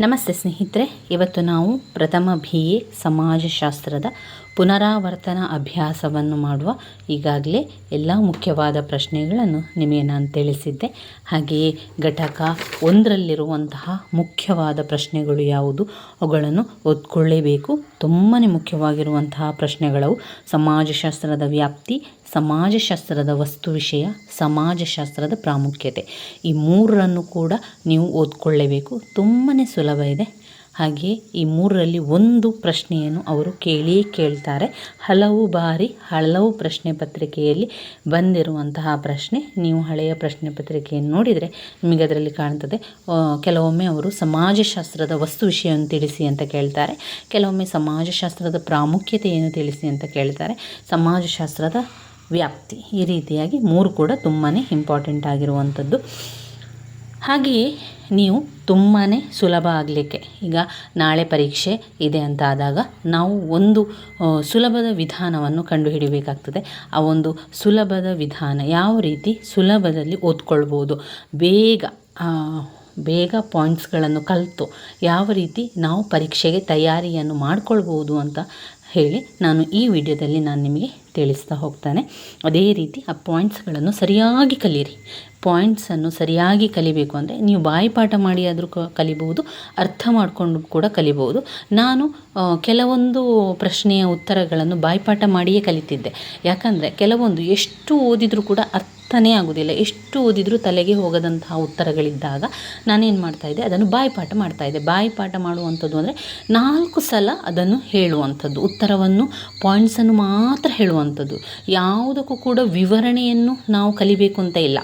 ನಮಸ್ತೆ ಸ್ನೇಹಿತರೆ ಇವತ್ತು ನಾವು ಪ್ರಥಮ ಬಿ ಎ ಸಮಾಜಶಾಸ್ತ್ರದ ಪುನರಾವರ್ತನ ಅಭ್ಯಾಸವನ್ನು ಮಾಡುವ ಈಗಾಗಲೇ ಎಲ್ಲ ಮುಖ್ಯವಾದ ಪ್ರಶ್ನೆಗಳನ್ನು ನಿಮಗೆ ನಾನು ತಿಳಿಸಿದ್ದೆ. ಹಾಗೆಯೇ ಘಟಕ ಒಂದರಲ್ಲಿರುವಂತಹ ಮುಖ್ಯವಾದ ಪ್ರಶ್ನೆಗಳು ಯಾವುದು? ಅವುಗಳನ್ನು ಓದ್ಕೊಳ್ಳೇಬೇಕು ತುಂಬಾ ಮುಖ್ಯವಾಗಿರುವಂತಹ ಪ್ರಶ್ನೆಗಳವು ಸಮಾಜಶಾಸ್ತ್ರದ ವ್ಯಾಪ್ತಿ, ಸಮಾಜಶಾಸ್ತ್ರದ ವಸ್ತು ವಿಷಯ, ಸಮಾಜಶಾಸ್ತ್ರದ ಪ್ರಾಮುಖ್ಯತೆ. ಈ ಮೂರನ್ನು ಕೂಡ ನೀವು ಓದ್ಕೊಳ್ಳೇಬೇಕು ತುಂಬಾ ಸುಲಭ ಇದೆ. ಹಾಗೆ ಈ ಮೂರರಲ್ಲಿ ಒಂದು ಪ್ರಶ್ನೆಯನ್ನು ಅವರು ಕೇಳಿಯೇ ಕೇಳ್ತಾರೆ. ಹಲವು ಬಾರಿ ಹಲವು ಪ್ರಶ್ನೆ ಪತ್ರಿಕೆಯಲ್ಲಿ ಬಂದಿರುವಂತಹ ಪ್ರಶ್ನೆ. ನೀವು ಹಳೆಯ ಪ್ರಶ್ನೆ ಪತ್ರಿಕೆಯನ್ನು ನೋಡಿದರೆ ನಿಮಗೆ ಅದರಲ್ಲಿ ಕಾಣ್ತದೆ. ಕೆಲವೊಮ್ಮೆ ಅವರು ಸಮಾಜಶಾಸ್ತ್ರದ ವಸ್ತು ವಿಷಯವನ್ನು ತಿಳಿಸಿ ಅಂತ ಕೇಳ್ತಾರೆ. ಕೆಲವೊಮ್ಮೆ ಸಮಾಜಶಾಸ್ತ್ರದ ಪ್ರಾಮುಖ್ಯತೆಯನ್ನು ತಿಳಿಸಿ ಅಂತ ಕೇಳ್ತಾರೆ. ಸಮಾಜಶಾಸ್ತ್ರದ ವ್ಯಾಪ್ತಿ ಈ ರೀತಿಯಾಗಿ ಮೂರು ಕೂಡ ತುಂಬಾ ಇಂಪಾರ್ಟೆಂಟ್ ಆಗಿರುವಂಥದ್ದು. ಹಾಗೆಯೇ ನೀವು ತುಂಬಾ ಸುಲಭ ಆಗಲಿಕ್ಕೆ. ಈಗ ನಾಳೆ ಪರೀಕ್ಷೆ ಇದೆ ಅಂತ ಆದಾಗ ನಾವು ಒಂದು ಸುಲಭದ ವಿಧಾನವನ್ನು ಕಂಡುಹಿಡಿಯಬೇಕಾಗ್ತದೆ ಆ ಒಂದು ಸುಲಭದ ವಿಧಾನ ಯಾವ ರೀತಿ ಸುಲಭದಲ್ಲಿ ಓದ್ಕೊಳ್ಬೋದು. ಬೇಗ ಬೇಗ ಪಾಯಿಂಟ್ಸ್ಗಳನ್ನು ಕಲಿತು ಯಾವ ರೀತಿ ನಾವು ಪರೀಕ್ಷೆಗೆ ತಯಾರಿಯನ್ನು ಮಾಡ್ಕೊಳ್ಬೋದು ಅಂತ ಹೇಳಿ ನಾನು ಈ ವಿಡಿಯೋದಲ್ಲಿ ನಾನು ನಿಮಗೆ ತಿಳಿಸ್ತಾ ಹೋಗ್ತಾನೆ. ಅದೇ ರೀತಿ ಆ ಪಾಯಿಂಟ್ಸ್ಗಳನ್ನು ಸರಿಯಾಗಿ ಕಲಿಯಿರಿ ಪಾಯಿಂಟ್ಸನ್ನು ಸರಿಯಾಗಿ ಕಲಿಬೇಕು ಅಂದರೆ ನೀವು ಬಾಯಿಪಾಠ ಮಾಡಿ ಆದರೂ ಕಲಿಬಹುದು, ಅರ್ಥ ಮಾಡಿಕೊಂಡು ಕೂಡ ಕಲಿಬಹುದು. ನಾನು ಕೆಲವೊಂದು ಪ್ರಶ್ನೆಯ ಉತ್ತರಗಳನ್ನು ಬಾಯಿಪಾಠ ಮಾಡಿಯೇ ಕಲಿತಿದ್ದೆ. ಯಾಕಂದರೆ ಕೆಲವೊಂದು ಎಷ್ಟು ಓದಿದರೂ ಕೂಡ ಅರ್ಥನೇ ಆಗೋದಿಲ್ಲ. ಎಷ್ಟು ಓದಿದರೂ ತಲೆಗೆ ಹೋಗದಂತಹ ಉತ್ತರಗಳಿದ್ದಾಗ ನಾನೇನು ಮಾಡ್ತಾಯಿದ್ದೆ ಅದನ್ನು ಬಾಯಿಪಾಠ ಮಾಡ್ತಾಯಿದ್ದೆ ಬಾಯಿಪಾಠ ಮಾಡುವಂಥದ್ದು ಅಂದರೆ ನಾಲ್ಕು ಸಲ ಅದನ್ನು ಹೇಳುವಂಥದ್ದು. ಉತ್ತರವನ್ನು ಪಾಯಿಂಟ್ಸನ್ನು ಮಾತ್ರ ಹೇಳುವಂಥದ್ದು. ಯಾವುದಕ್ಕೂ ಕೂಡ ವಿವರಣೆಯನ್ನು ನಾವು ಕಲಿಬೇಕು ಅಂತ ಇಲ್ಲ.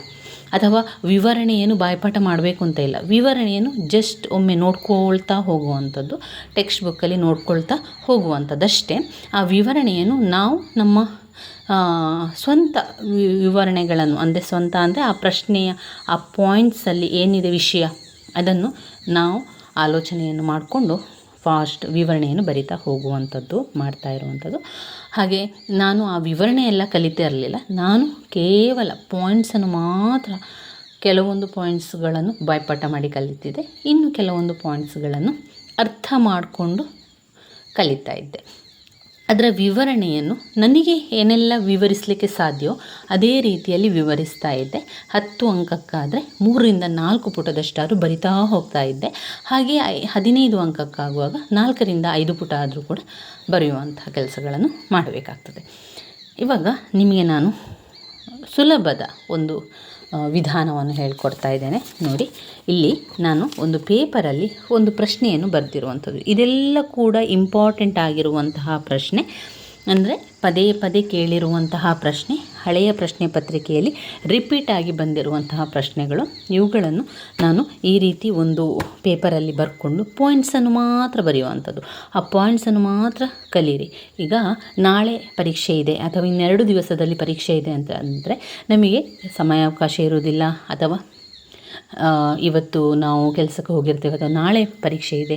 ಅಥವಾ ವಿವರಣೆಯನ್ನು ಬಾಯ್ಪಾಠ ಮಾಡಬೇಕು ಅಂತ ಇಲ್ಲ. ವಿವರಣೆಯನ್ನು ಜಸ್ಟ್ ಒಮ್ಮೆ ನೋಡ್ಕೊಳ್ತಾ ಹೋಗುವಂಥದ್ದು. ಟೆಕ್ಸ್ಟ್ ಬುಕ್ಕಲ್ಲಿ ನೋಡ್ಕೊಳ್ತಾ ಹೋಗುವಂಥದ್ದಷ್ಟೇ. ಆ ವಿವರಣೆಯನ್ನು ನಾವು ನಮ್ಮ ಸ್ವಂತ ವಿವರಣೆಗಳನ್ನು, ಅಂದರೆ ಸ್ವಂತ ಅಂದರೆ ಆ ಪ್ರಶ್ನೆಯ, ಆ ಪಾಯಿಂಟ್ಸಲ್ಲಿ ಏನಿದೆ ವಿಷಯ, ಅದನ್ನು ನಾವು ಆಲೋಚನೆಯನ್ನು ಮಾಡಿಕೊಂಡು ಫಾಸ್ಟ್ ವಿವರಣೆಯನ್ನು ಬರಿತಾ ಹೋಗುವಂಥದ್ದು, ಮಾಡ್ತಾ ಇರುವಂಥದ್ದು. ಹಾಗೆ ನಾನು ಆ ವಿವರಣೆ ಎಲ್ಲ ಕಲಿತಾ ಇರಲಿಲ್ಲ. ನಾನು ಕೇವಲ ಪಾಯಿಂಟ್ಸನ್ನು ಮಾತ್ರ, ಕೆಲವೊಂದು ಪಾಯಿಂಟ್ಸ್ಗಳನ್ನು ಬಾಯ್ಪಾಠ ಮಾಡಿ ಕಲಿತಿದ್ದೆ. ಇನ್ನು ಕೆಲವೊಂದು ಪಾಯಿಂಟ್ಸ್ಗಳನ್ನು ಅರ್ಥ ಮಾಡಿಕೊಂಡು ಕಲಿತಾ ಇದ್ದೆ. ಅದರ ವಿವರಣೆಯನ್ನು ನನಗೆ ಏನೆಲ್ಲ ವಿವರಿಸಲಿಕ್ಕೆ ಸಾಧ್ಯವೋ ಅದೇ ರೀತಿಯಲ್ಲಿ ವಿವರಿಸ್ತಾ ಇದ್ದೆ. ಹತ್ತು ಅಂಕಕ್ಕಾದರೆ ಮೂರರಿಂದ ನಾಲ್ಕು ಪುಟದಷ್ಟಾದರೂ ಬರಿತಾ ಹೋಗ್ತಾ ಇದ್ದೆ. ಹಾಗೆ ಹದಿನೈದು ಅಂಕಕ್ಕಾಗುವಾಗ ನಾಲ್ಕರಿಂದ ಐದು ಪುಟ ಆದರೂ ಕೂಡ ಬರೆಯುವಂಥ ಕೆಲಸಗಳನ್ನು ಮಾಡಬೇಕಾಗ್ತದೆ. ಇವಾಗ ನಿಮಗೆ ನಾನು ಸುಲಭದ ಒಂದು ವಿಧಾನವನ್ನು ಹೇಳ್ಕೊಡ್ತಾ ಇದ್ದೇನೆ. ನೋಡಿ, ಇಲ್ಲಿ ನಾನು ಒಂದು ಪೇಪರಲ್ಲಿ ಒಂದು ಪ್ರಶ್ನೆಯನ್ನು ಬರೆದಿರುವಂಥದ್ದು. ಇದೆಲ್ಲ ಕೂಡ ಇಂಪಾರ್ಟೆಂಟ್ ಆಗಿರುವಂತಹ ಪ್ರಶ್ನೆ. ಅಂದರೆ ಪದೇ ಪದೇ ಕೇಳಿರುವಂತಹ ಪ್ರಶ್ನೆ. ಹಳೆಯ ಪ್ರಶ್ನೆ ಪತ್ರಿಕೆಯಲ್ಲಿ ರಿಪೀಟ್ ಆಗಿ ಬಂದಿರುವಂತಹ ಪ್ರಶ್ನೆಗಳು. ಇವುಗಳನ್ನು ನಾನು ಈ ರೀತಿ ಒಂದು ಪೇಪರಲ್ಲಿ ಬರ್ಕೊಂಡು ಪಾಯಿಂಟ್ಸನ್ನು ಮಾತ್ರ ಬರೆಯುವಂಥದ್ದು. ಆ ಪಾಯಿಂಟ್ಸನ್ನು ಮಾತ್ರ ಕಲೀರಿ. ಈಗ ನಾಳೆ ಪರೀಕ್ಷೆ ಇದೆ ಅಥವಾ ಇನ್ನೆರಡು ದಿವಸದಲ್ಲಿ ಪರೀಕ್ಷೆ ಇದೆ ಅಂತ ಅಂದರೆ ನಮಗೆ ಸಮಯಾವಕಾಶ ಇರುವುದಿಲ್ಲ ಅಥವಾ ಇವತ್ತು ನಾವು ಕೆಲಸಕ್ಕೆ ಹೋಗಿರ್ತೇವೆ ಅಥವಾ ನಾಳೆ ಪರೀಕ್ಷೆ ಇದೆ.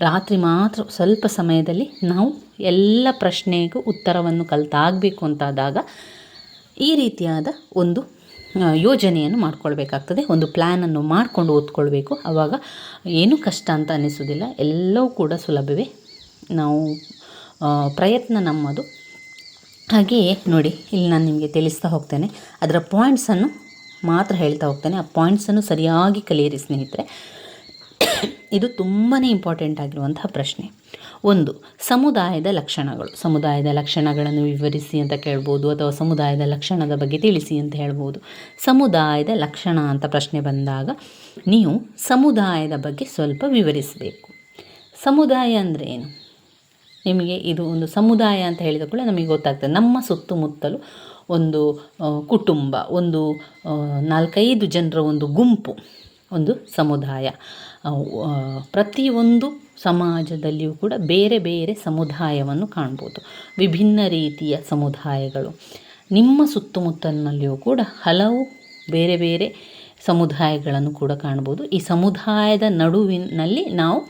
ರಾತ್ರಿ ಮಾತ್ರ ಸ್ವಲ್ಪ ಸಮಯದಲ್ಲಿ ನಾವು ಎಲ್ಲ ಪ್ರಶ್ನೆಗೂ ಉತ್ತರವನ್ನು ಕಲಿತಾಗಬೇಕು ಅಂತಾದಾಗ ಈ ರೀತಿಯಾದ ಒಂದು ಯೋಜನೆಯನ್ನು ಮಾಡ್ಕೊಳ್ಬೇಕಾಗ್ತದೆ. ಒಂದು ಪ್ಲ್ಯಾನನ್ನು ಮಾಡಿಕೊಂಡು ಓದ್ಕೊಳ್ಬೇಕು. ಆವಾಗ ಏನೂ ಕಷ್ಟ ಅಂತ ಅನ್ನಿಸೋದಿಲ್ಲ ಎಲ್ಲವೂ ಕೂಡ ಸುಲಭವೇ. ನಾವು ಪ್ರಯತ್ನ ನಮ್ಮದು. ಹಾಗೆಯೇ ನೋಡಿ, ಇಲ್ಲಿ ನಾನು ನಿಮಗೆ ತಿಳಿಸ್ತಾ ಹೋಗ್ತೇನೆ. ಅದರ ಪಾಯಿಂಟ್ಸನ್ನು ಮಾತ್ರ ಹೇಳ್ತಾ ಹೋಗ್ತೇನೆ. ಆ ಪಾಯಿಂಟ್ಸನ್ನು ಸರಿಯಾಗಿ ಕಲಿಯಿರಿ ಸ್ನೇಹಿತರೆ. ಇದು ತುಂಬಾ ಇಂಪಾರ್ಟೆಂಟ್ ಆಗಿರುವಂತಹ ಪ್ರಶ್ನೆ. ಒಂದು, ಸಮುದಾಯದ ಲಕ್ಷಣಗಳು. ಸಮುದಾಯದ ಲಕ್ಷಣಗಳನ್ನು ವಿವರಿಸಿ ಅಂತ ಕೇಳ್ಬೋದು, ಅಥವಾ ಸಮುದಾಯದ ಲಕ್ಷಣದ ಬಗ್ಗೆ ತಿಳಿಸಿ ಅಂತ ಹೇಳ್ಬೋದು. ಸಮುದಾಯದ ಲಕ್ಷಣ ಅಂತ ಪ್ರಶ್ನೆ ಬಂದಾಗ, ನೀವು ಸಮುದಾಯದ ಬಗ್ಗೆ ಸ್ವಲ್ಪ ವಿವರಿಸಬೇಕು. ಸಮುದಾಯ ಅಂದರೆ ಏನು? ನಿಮಗೆ ಇದು ಒಂದು ಸಮುದಾಯ ಅಂತ ಹೇಳಿದ ಕೂಡ ನಮಗೆ ಗೊತ್ತಾಗ್ತದೆ. ನಮ್ಮ ಸುತ್ತಮುತ್ತಲು ಒಂದು ಕುಟುಂಬ, ಒಂದು ನಾಲ್ಕೈದು ಜನರ ಒಂದು ಗುಂಪು. ಒಂದು ಸಮುದಾಯ. ಪ್ರತಿಯೊಂದು ಸಮಾಜದಲ್ಲಿಯೂ ಕೂಡ ಬೇರೆ ಬೇರೆ ಸಮುದಾಯವನ್ನು ಕಾಣ್ಬೋದು. ವಿಭಿನ್ನ ರೀತಿಯ ಸಮುದಾಯಗಳು. ನಿಮ್ಮ ಸುತ್ತಮುತ್ತಲಿನಲ್ಲಿಯೂ ಕೂಡ ಹಲವು ಬೇರೆ ಬೇರೆ ಸಮುದಾಯಗಳನ್ನು ಕೂಡ ಕಾಣ್ಬೋದು. ಈ ಸಮುದಾಯದ ನಡುವಿನಲ್ಲಿ ನಾವು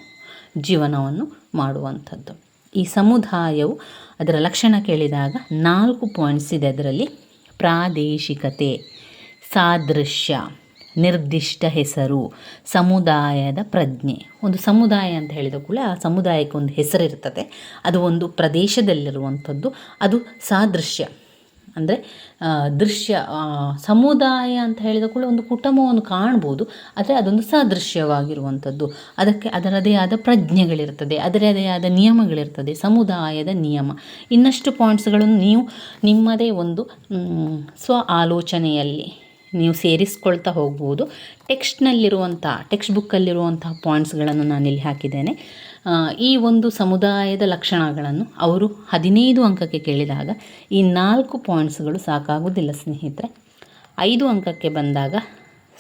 ಜೀವನವನ್ನು ಮಾಡುವಂಥದ್ದು. ಈ ಸಮುದಾಯವು ಅದರ ಲಕ್ಷಣ ಕೇಳಿದಾಗ ನಾಲ್ಕು ಪಾಯಿಂಟ್ಸ್ ಇದೆ ಅದರಲ್ಲಿ. ಪ್ರಾದೇಶಿಕತೆ, ಸಾದೃಶ್ಯ. ನಿರ್ದಿಷ್ಟ ಹೆಸರು, ಸಮುದಾಯದ ಪ್ರಜ್ಞೆ. ಒಂದು ಸಮುದಾಯ ಅಂತ ಹೇಳಿದ ಕೂಡ ಆ ಸಮುದಾಯಕ್ಕೆ ಒಂದು ಹೆಸರಿರ್ತದೆ ಅದು ಒಂದು ಪ್ರದೇಶದಲ್ಲಿರುವಂಥದ್ದು. ಅದು ಸಾದೃಶ್ಯ. ಅಂದರೆ ದೃಶ್ಯ ಸಮುದಾಯ ಅಂತ ಹೇಳಿದ ಕೂಡ ಒಂದು ಕುಟುಂಬವನ್ನು ಕಾಣ್ಬೋದು. ಆದರೆ ಅದೊಂದು ಸಾದೃಶ್ಯವಾಗಿರುವಂಥದ್ದು. ಅದಕ್ಕೆ ಅದರದೇ ಆದ ಪ್ರಜ್ಞೆಗಳಿರ್ತದೆ. ಅದರದೇ ಆದ ನಿಯಮಗಳಿರ್ತದೆ. ಸಮುದಾಯದ ನಿಯಮ. ಇನ್ನಷ್ಟು ಪಾಯಿಂಟ್ಸ್ಗಳನ್ನು ನೀವು ನಿಮ್ಮದೇ ಒಂದು ಸ್ವ ಆಲೋಚನೆಯಲ್ಲಿ ನೀವು ಸೇರಿಸ್ಕೊಳ್ತಾ ಹೋಗ್ಬೋದು. ಟೆಕ್ಸ್ಟ್ನಲ್ಲಿರುವಂಥ ಟೆಕ್ಸ್ಟ್ ಬುಕ್ಕಲ್ಲಿರುವಂಥ ಪಾಯಿಂಟ್ಸ್ಗಳನ್ನು ಇಲ್ಲಿ ಹಾಕಿದ್ದೇನೆ. ಈ ಒಂದು ಸಮುದಾಯದ ಲಕ್ಷಣಗಳನ್ನು ಅವರು ಹದಿನೈದು ಅಂಕಕ್ಕೆ ಕೇಳಿದಾಗ ಈ ನಾಲ್ಕು ಪಾಯಿಂಟ್ಸ್ಗಳು ಸಾಕಾಗುವುದಿಲ್ಲ ಸ್ನೇಹಿತರೆ. ಐದು ಅಂಕಕ್ಕೆ ಬಂದಾಗ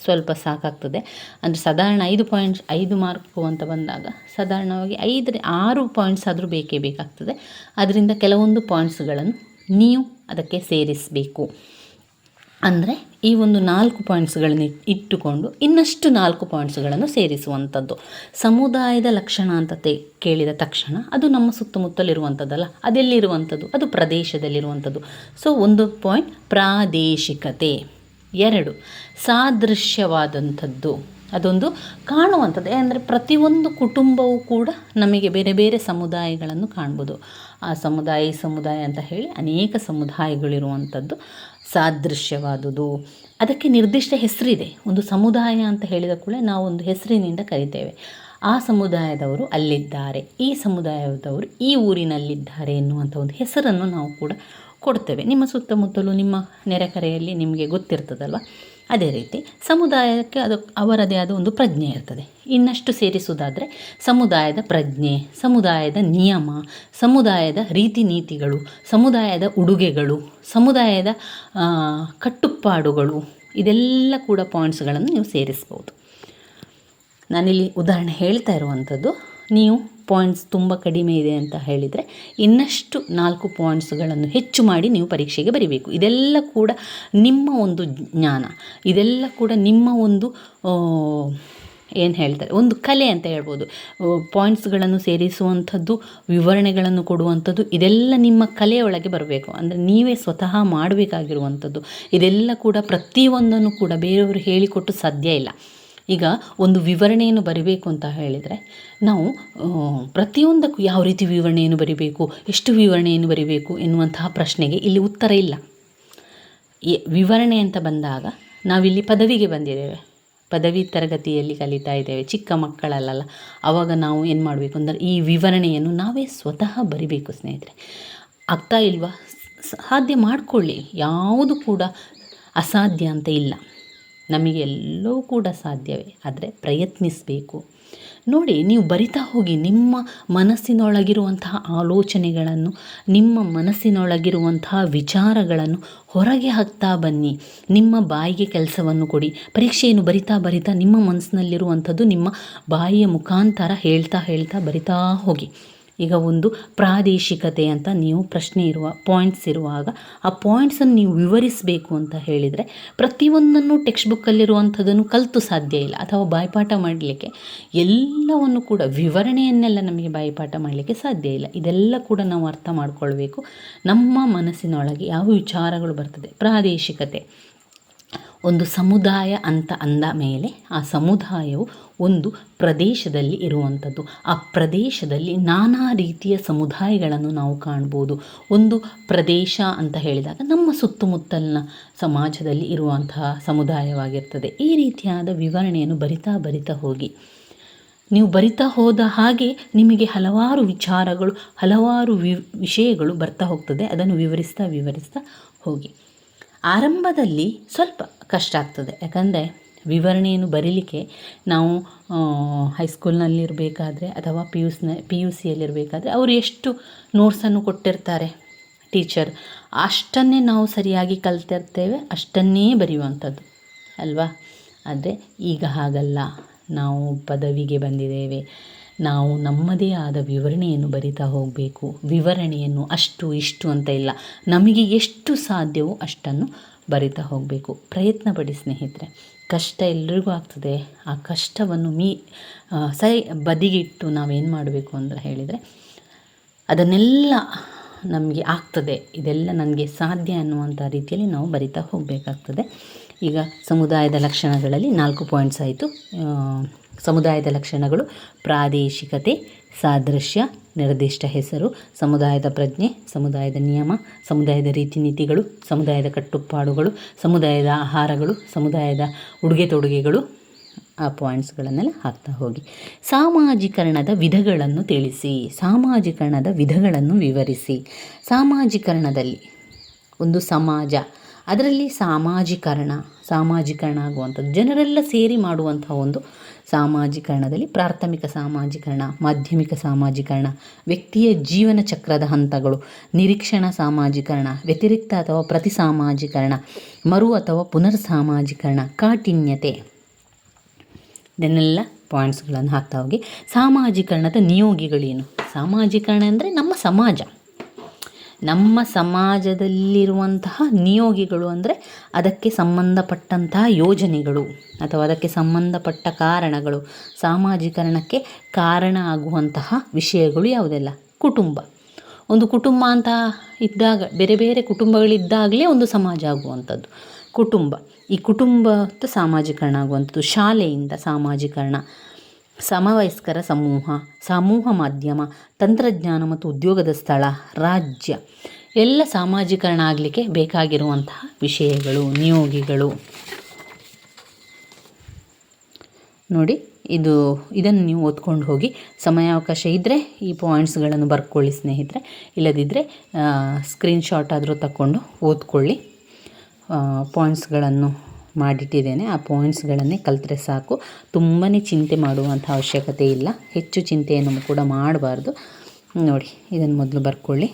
ಸ್ವಲ್ಪ ಸಾಕಾಗ್ತದೆ. ಅಂದರೆ ಸಾಧಾರಣ ಐದು ಪಾಯಿಂಟ್ಸ್ ಐದು ಮಾರ್ಕು ಅಂತ ಬಂದಾಗ ಸಾಧಾರಣವಾಗಿ ಐದರ ಆರು ಪಾಯಿಂಟ್ಸ್ ಆದರೂ ಬೇಕೇ ಬೇಕಾಗ್ತದೆ. ಅದರಿಂದ ಕೆಲವೊಂದು ಪಾಯಿಂಟ್ಸ್ಗಳನ್ನು ನೀವು ಅದಕ್ಕೆ ಸೇರಿಸಬೇಕು. ಅಂದರೆ ಈ ಒಂದು ನಾಲ್ಕು ಪಾಯಿಂಟ್ಸ್ಗಳನ್ನು ಇಟ್ಟುಕೊಂಡು ಇನ್ನಷ್ಟು ನಾಲ್ಕು ಪಾಯಿಂಟ್ಸ್ಗಳನ್ನು ಸೇರಿಸುವಂಥದ್ದು. ಸಮುದಾಯದ ಲಕ್ಷಣ ಅಂತ ತೆ ಕೇಳಿದ ತಕ್ಷಣ ಅದು ನಮ್ಮ ಸುತ್ತಮುತ್ತಲಿರುವಂಥದ್ದಲ್ಲ, ಅದೆಲ್ಲಿರುವಂಥದ್ದು? ಅದು ಪ್ರದೇಶದಲ್ಲಿರುವಂಥದ್ದು. ಸೊ ಒಂದು ಪಾಯಿಂಟ್ ಪ್ರಾದೇಶಿಕತೆ. ಎರಡು, ಸಾದೃಶ್ಯವಾದಂಥದ್ದು. ಅದೊಂದು ಕಾಣುವಂಥದ್ದು. ಅಂದರೆ ಪ್ರತಿಯೊಂದು ಕುಟುಂಬವೂ ಕೂಡ ನಮಗೆ ಬೇರೆ ಬೇರೆ ಸಮುದಾಯಗಳನ್ನು ಕಾಣ್ಬೋದು. ಆ ಸಮುದಾಯ ಸಮುದಾಯ ಅಂತ ಹೇಳಿ ಅನೇಕ ಸಮುದಾಯಗಳಿರುವಂಥದ್ದು. ಸಾದೃಶ್ಯವಾದುದು. ಅದಕ್ಕೆ ನಿರ್ದಿಷ್ಟ ಹೆಸರಿದೆ. ಒಂದು ಸಮುದಾಯ ಅಂತ ಹೇಳಿದ ಕೂಡ ನಾವು ಒಂದು ಹೆಸರಿನಿಂದ ಕರಿತೇವೆ. ಆ ಸಮುದಾಯದವರು ಅಲ್ಲಿದ್ದಾರೆ. ಈ ಸಮುದಾಯದವರು ಈ ಊರಿನಲ್ಲಿದ್ದಾರೆ ಎನ್ನುವಂಥ ಒಂದು ಹೆಸರನ್ನು ನಾವು ಕೂಡ ಕೊಡ್ತೇವೆ. ನಿಮ್ಮ ಸುತ್ತಮುತ್ತಲು, ನಿಮ್ಮ ನೆರೆಕರೆಯಲ್ಲಿ ನಿಮಗೆ ಗೊತ್ತಿರ್ತದಲ್ವ? ಅದೇ ರೀತಿ ಸಮುದಾಯಕ್ಕೆ ಅದು ಅವರದೇ ಆದ ಒಂದು ಪ್ರಜ್ಞೆ ಇರ್ತದೆ. ಇನ್ನಷ್ಟು ಸೇರಿಸುವುದಾದರೆ ಸಮುದಾಯದ ಪ್ರಜ್ಞೆ, ಸಮುದಾಯದ ನಿಯಮ, ಸಮುದಾಯದ ರೀತಿ ನೀತಿಗಳು, ಸಮುದಾಯದ ಉಡುಗೆಗಳು, ಸಮುದಾಯದ ಕಟ್ಟುಪಾಡುಗಳು ಇದೆಲ್ಲ ಕೂಡ ಪಾಯಿಂಟ್ಸ್ಗಳನ್ನು ನೀವು ಸೇರಿಸ್ಬೋದು. ನಾನಿಲ್ಲಿ ಉದಾಹರಣೆ ಹೇಳ್ತಾ ಇರುವಂಥದ್ದು, ನೀವು ಪಾಯಿಂಟ್ಸ್ ತುಂಬ ಕಡಿಮೆ ಇದೆ ಅಂತ ಹೇಳಿದರೆ ಇನ್ನಷ್ಟು ನಾಲ್ಕು ಪಾಯಿಂಟ್ಸ್ಗಳನ್ನು ಹೆಚ್ಚು ಮಾಡಿ ನೀವು ಪರೀಕ್ಷೆಗೆ ಬರೀಬೇಕು. ಇದೆಲ್ಲ ಕೂಡ ನಿಮ್ಮ ಒಂದು ಜ್ಞಾನ. ಇದೆಲ್ಲ ಕೂಡ ನಿಮ್ಮ ಒಂದು ಏನು ಹೇಳ್ತಾರೆ, ಒಂದು ಕಲೆ ಅಂತ ಹೇಳ್ಬೋದು. ಪಾಯಿಂಟ್ಸ್ಗಳನ್ನು ಸೇರಿಸುವಂಥದ್ದು, ವಿವರಣೆಗಳನ್ನು ಕೊಡುವಂಥದ್ದು, ಇದೆಲ್ಲ ನಿಮ್ಮ ಕಲೆಯೊಳಗೆ ಬರಬೇಕು. ಅಂದರೆ ನೀವೇ ಸ್ವತಃ ಮಾಡಬೇಕಾಗಿರುವಂಥದ್ದು. ಇದೆಲ್ಲ ಕೂಡ ಪ್ರತಿಯೊಂದನ್ನು ಕೂಡ ಬೇರೆಯವರು ಹೇಳಿಕೊಟ್ಟು ಸಾಧ್ಯ ಇಲ್ಲ. ಈಗ ಒಂದು ವಿವರಣೆಯನ್ನು ಬರಿಬೇಕು ಅಂತ ಹೇಳಿದರೆ ನಾವು ಪ್ರತಿಯೊಂದಕ್ಕೂ ಯಾವ ರೀತಿ ವಿವರಣೆಯನ್ನು ಬರಿಬೇಕು, ಎಷ್ಟು ವಿವರಣೆಯನ್ನು ಬರಿಬೇಕು ಎನ್ನುವಂತಹ ಪ್ರಶ್ನೆಗೆ ಇಲ್ಲಿ ಉತ್ತರ ಇಲ್ಲ. ವಿವರಣೆ ಅಂತ ಬಂದಾಗ ನಾವಿಲ್ಲಿ ಪದವಿಗೆ ಬಂದಿದ್ದೇವೆ. ಪದವಿ ತರಗತಿಯಲ್ಲಿ ಕಲಿತಾ ಇದ್ದೇವೆ, ಚಿಕ್ಕ ಮಕ್ಕಳಲ್ಲ ಆವಾಗ ನಾವು ಏನು ಮಾಡಬೇಕು ಅಂದರೆ ಈ ವಿವರಣೆಯನ್ನು ನಾವೇ ಸ್ವತಃ ಬರಿಬೇಕು ಸ್ನೇಹಿತರೆ. ಆಗ್ತಾ ಇಲ್ವಾ? ಸಾಧ್ಯ ಮಾಡಿಕೊಳ್ಳಿ. ಯಾವುದು ಕೂಡ ಅಸಾಧ್ಯ ಅಂತ ಇಲ್ಲ. ನಮಗೆ ಎಲ್ಲವೂ ಕೂಡ ಸಾಧ್ಯವೇ. ಆದರೆ ಪ್ರಯತ್ನಿಸಬೇಕು. ನೋಡಿ, ನೀವು ಬರಿತಾ ಹೋಗಿ ನಿಮ್ಮ ಮನಸ್ಸಿನೊಳಗಿರುವಂತಹ ಆಲೋಚನೆಗಳನ್ನು, ನಿಮ್ಮ ಮನಸ್ಸಿನೊಳಗಿರುವಂತಹ ವಿಚಾರಗಳನ್ನು ಹೊರಗೆ ಹಾಕ್ತಾ ಬನ್ನಿ. ನಿಮ್ಮ ಬಾಯಿಗೆ ಕೆಲಸವನ್ನು ಕೊಡಿ. ಪರೀಕ್ಷೆಯನ್ನು ಬರಿತಾ ಬರಿತಾ ನಿಮ್ಮ ಮನಸ್ಸಿನಲ್ಲಿರುವಂಥದ್ದು ನಿಮ್ಮ ಬಾಯಿಯ ಮುಖಾಂತರ ಹೇಳ್ತಾ ಹೇಳ್ತಾ ಬರಿತಾ ಹೋಗಿ. ಈಗ ಒಂದು ಪ್ರಾದೇಶಿಕತೆ ಅಂತ ನೀವು ಪ್ರಶ್ನೆ ಇರುವ ಪಾಯಿಂಟ್ಸ್ ಇರುವಾಗ, ಆ ಪಾಯಿಂಟ್ಸನ್ನು ನೀವು ವಿವರಿಸಬೇಕು ಅಂತ ಹೇಳಿದರೆ ಪ್ರತಿಯೊಂದನ್ನು ಟೆಕ್ಸ್ಟ್ ಬುಕ್ಕಲ್ಲಿರುವಂಥದ್ದನ್ನು ಕಲಿತು ಸಾಧ್ಯ ಇಲ್ಲ. ಅಥವಾ ಬಾಯ್ಪಾಠ ಮಾಡಲಿಕ್ಕೆ ಎಲ್ಲವನ್ನು ಕೂಡ ವಿವರಣೆಯನ್ನೆಲ್ಲ ನಮಗೆ ಬಾಯಿಪಾಠ ಮಾಡಲಿಕ್ಕೆ ಸಾಧ್ಯ ಇಲ್ಲ. ಇದೆಲ್ಲ ಕೂಡ ನಾವು ಅರ್ಥ ಮಾಡಿಕೊಳ್ಬೇಕು. ನಮ್ಮ ಮನಸ್ಸಿನೊಳಗೆ ಯಾವ ವಿಚಾರಗಳು ಬರ್ತದೆ? ಪ್ರಾದೇಶಿಕತೆ. ಒಂದು ಸಮುದಾಯ ಅಂತ ಅಂದ ಮೇಲೆ ಆ ಸಮುದಾಯವು ಒಂದು ಪ್ರದೇಶದಲ್ಲಿ ಇರುವಂಥದ್ದು. ಆ ಪ್ರದೇಶದಲ್ಲಿ ನಾನಾ ರೀತಿಯ ಸಮುದಾಯಗಳನ್ನು ನಾವು ಕಾಣ್ಬೋದು. ಒಂದು ಪ್ರದೇಶ ಅಂತ ಹೇಳಿದಾಗ ನಮ್ಮ ಸುತ್ತಮುತ್ತಲಿನ ಸಮಾಜದಲ್ಲಿ ಇರುವಂತಹ ಸಮುದಾಯವಾಗಿರ್ತದೆ. ಈ ರೀತಿಯಾದ ವಿವರಣೆಯನ್ನು ಬರಿತಾ ಬರಿತಾ ಹೋಗಿ. ನೀವು ಬರಿತಾ ಹೋದ ಹಾಗೆ ನಿಮಗೆ ಹಲವಾರು ವಿಚಾರಗಳು, ಹಲವಾರು ವಿ, ವಿಷಯಗಳು ಬರ್ತಾ ಹೋಗ್ತದೆ. ಅದನ್ನು ವಿವರಿಸ್ತಾ ವಿವರಿಸ್ತಾ ಹೋಗಿ. ಆರಂಭದಲ್ಲಿ ಸ್ವಲ್ಪ ಕಷ್ಟ ಆಗ್ತದೆ. ಯಾಕಂದರೆ ವಿವರಣೆಯನ್ನು ಬರೀಲಿಕ್ಕೆ ನಾವು ಹೈಸ್ಕೂಲ್ನಲ್ಲಿರಬೇಕಾದ್ರೆ ಅಥವಾ ಪಿ ಯು ಸ್ನ ಪಿ ಯು ಸಿಯಲ್ಲಿರಬೇಕಾದ್ರೆ ಅವರು ಎಷ್ಟು ನೋಟ್ಸನ್ನು ಕೊಟ್ಟಿರ್ತಾರೆ ಟೀಚರ್ ಅಷ್ಟನ್ನೇ ನಾವು ಸರಿಯಾಗಿ ಕಲ್ತಿರ್ತೇವೆ, ಅಷ್ಟನ್ನೇ ಬರೆಯುವಂಥದ್ದು, ಅಲ್ವಾ? ಆದರೆ ಈಗ ಹಾಗಲ್ಲ. ನಾವು ಪದವಿಗೆ ಬಂದಿದ್ದೇವೆ. ನಾವು ನಮ್ಮದೇ ಆದ ವಿವರಣೆಯನ್ನು ಬರಿತಾ ಹೋಗಬೇಕು. ವಿವರಣೆಯನ್ನು ಅಷ್ಟು ಇಷ್ಟು ಅಂತ ಇಲ್ಲ. ನಮಗೆ ಎಷ್ಟು ಸಾಧ್ಯವೋ ಅಷ್ಟನ್ನು ಬರಿತಾ ಹೋಗಬೇಕು. ಪ್ರಯತ್ನ ಪಡಿ ಸ್ನೇಹಿತರೆ. ಕಷ್ಟ ಎಲ್ರಿಗೂ ಆಗ್ತದೆ. ಆ ಕಷ್ಟವನ್ನು ಮೀ ಸೈ, ಬದಿಗಿಟ್ಟು ನಾವೇನು ಮಾಡಬೇಕು ಅಂತ ಹೇಳಿದರೆ, ಅದನ್ನೆಲ್ಲ ನಮಗೆ ಆಗ್ತದೆ. ಇದೆಲ್ಲ ನನಗೆ ಸಾಧ್ಯ ಅನ್ನುವಂಥ ರೀತಿಯಲ್ಲಿ ನಾವು ಬರಿತಾ ಹೋಗಬೇಕಾಗ್ತದೆ. ಈಗ ಸಮುದಾಯದ ಲಕ್ಷಣಗಳಲ್ಲಿ ನಾಲ್ಕು ಪಾಯಿಂಟ್ಸ್ ಆಯಿತು. ಸಮುದಾಯದ ಲಕ್ಷಣಗಳು, ಪ್ರಾದೇಶಿಕತೆ ಸಾದೃಶ್ಯ, ನಿರ್ದಿಷ್ಟ ಹೆಸರು, ಸಮುದಾಯದ ಪ್ರಜ್ಞೆ, ಸಮುದಾಯದ ನಿಯಮ, ಸಮುದಾಯದ ರೀತಿ ನೀತಿಗಳು ಸಮುದಾಯದ ಕಟ್ಟುಪಾಡುಗಳು, ಸಮುದಾಯದ ಆಹಾರಗಳು, ಸಮುದಾಯದ ಉಡುಗೆ ತೊಡುಗೆಗಳು ಆ ಪಾಯಿಂಟ್ಸ್ಗಳನ್ನೆಲ್ಲ ಹಾಕ್ತಾ ಹೋಗಿ. ಸಾಮಾಜೀಕರಣದ ವಿಧಗಳನ್ನು ತಿಳಿಸಿ, ಸಾಮಾಜೀಕರಣದ ವಿಧಗಳನ್ನು ವಿವರಿಸಿ. ಸಾಮಾಜೀಕರಣದಲ್ಲಿ ಒಂದು ಸಮಾಜ ಅದರಲ್ಲಿ ಸಾಮಾಜೀಕರಣ ಸಾಮಾಜೀಕರಣ ಆಗುವಂಥದ್ದು. ಜನರೆಲ್ಲ ಸೇರಿ ಮಾಡುವಂಥ ಒಂದು ಸಾಮಾಜೀಕರಣದಲ್ಲಿ ಪ್ರಾಥಮಿಕ ಸಾಮಾಜೀಕರಣ, ಮಾಧ್ಯಮಿಕ ಸಾಮಾಜೀಕರಣ, ವ್ಯಕ್ತಿಯ ಜೀವನ ಚಕ್ರದ ಹಂತಗಳು, ನಿರೀಕ್ಷಣಾ ಸಾಮಾಜೀಕರಣ, ವ್ಯತಿರಿಕ್ತ ಅಥವಾ ಪ್ರತಿ ಸಾಮಾಜೀಕರಣ ಮರು ಅಥವಾ ಪುನರ್ ಸಾಮಾಜೀಕರಣ ಕಾಠಿಣ್ಯತೆ. ಇದನ್ನೆಲ್ಲ ಪಾಯಿಂಟ್ಸ್ಗಳನ್ನು ಹಾಕ್ತಾ ಹೋಗಿ. ಸಾಮಾಜೀಕರಣದ ನಿಯೋಗಿಗಳೇನು? ಸಾಮಾಜೀಕರಣ ಅಂದರೆ ನಮ್ಮ ಸಮಾಜ. ನಮ್ಮ ಸಮಾಜದಲ್ಲಿರುವಂತಹ ನಿಯೋಗಿಗಳು ಅಂದರೆ ಅದಕ್ಕೆ ಸಂಬಂಧಪಟ್ಟಂತಹ ಯೋಜನೆಗಳು ಅಥವಾ ಅದಕ್ಕೆ ಸಂಬಂಧಪಟ್ಟ ಕಾರಣಗಳು, ಸಾಮಾಜೀಕರಣಕ್ಕೆ ಕಾರಣ ಆಗುವಂತಹ ವಿಷಯಗಳು ಯಾವುದೆಲ್ಲ? ಕುಟುಂಬ. ಒಂದು ಕುಟುಂಬ ಅಂತ ಇದ್ದಾಗ, ಬೇರೆ ಬೇರೆ ಕುಟುಂಬಗಳಿದ್ದಾಗಲೇ ಒಂದು ಸಮಾಜ ಆಗುವಂಥದ್ದು. ಕುಟುಂಬ. ಈ ಕುಟುಂಬದ ಸಾಮಾಜೀಕರಣ ಆಗುವಂಥದ್ದು, ಶಾಲೆಯಿಂದ ಸಾಮಾಜೀಕರಣ. ಸಮವಯಸ್ಕರ ಸಮೂಹ ಸಮೂಹ ಮಾಧ್ಯಮ, ತಂತ್ರಜ್ಞಾನ ಮತ್ತು ಉದ್ಯೋಗದ ಸ್ಥಳ, ರಾಜ್ಯ. ಎಲ್ಲ ಸಾಮಾಜೀಕರಣ ಆಗಲಿಕ್ಕೆ ಬೇಕಾಗಿರುವಂತಹ ವಿಷಯಗಳು, ನಿಯೋಗಿಗಳು. ನೋಡಿ, ಇದು, ಇದನ್ನು ನೀವು ಓದ್ಕೊಂಡು ಹೋಗಿ ಸಮಯಾವಕಾಶ ಇದ್ದರೆ ಈ ಪಾಯಿಂಟ್ಸ್ಗಳನ್ನು ಬರ್ಕೊಳ್ಳಿ ಸ್ನೇಹಿತರೆ. ಇಲ್ಲದಿದ್ದರೆ ಸ್ಕ್ರೀನ್ಶಾಟ್ ಆದರೂ ತಕ್ಕೊಂಡು ಓದ್ಕೊಳ್ಳಿ ಪಾಯಿಂಟ್ಸ್ಗಳನ್ನು ಮಾಡಿಟ್ಟಿದ್ದೇನೆ. ಆ ಪಾಯಿಂಟ್ಸ್ಗಳನ್ನೇ ಕಲಿತ್ರೆ ಸಾಕು. ತುಂಬಾ ಚಿಂತೆ ಮಾಡುವಂಥ ಅವಶ್ಯಕತೆ ಇಲ್ಲ. ಹೆಚ್ಚು ಚಿಂತೆಯನ್ನು ಕೂಡ ಮಾಡಬಾರ್ದು. ನೋಡಿ, ಇದನ್ನು ಮೊದಲು ಬರ್ಕೊಳ್ಳಿ.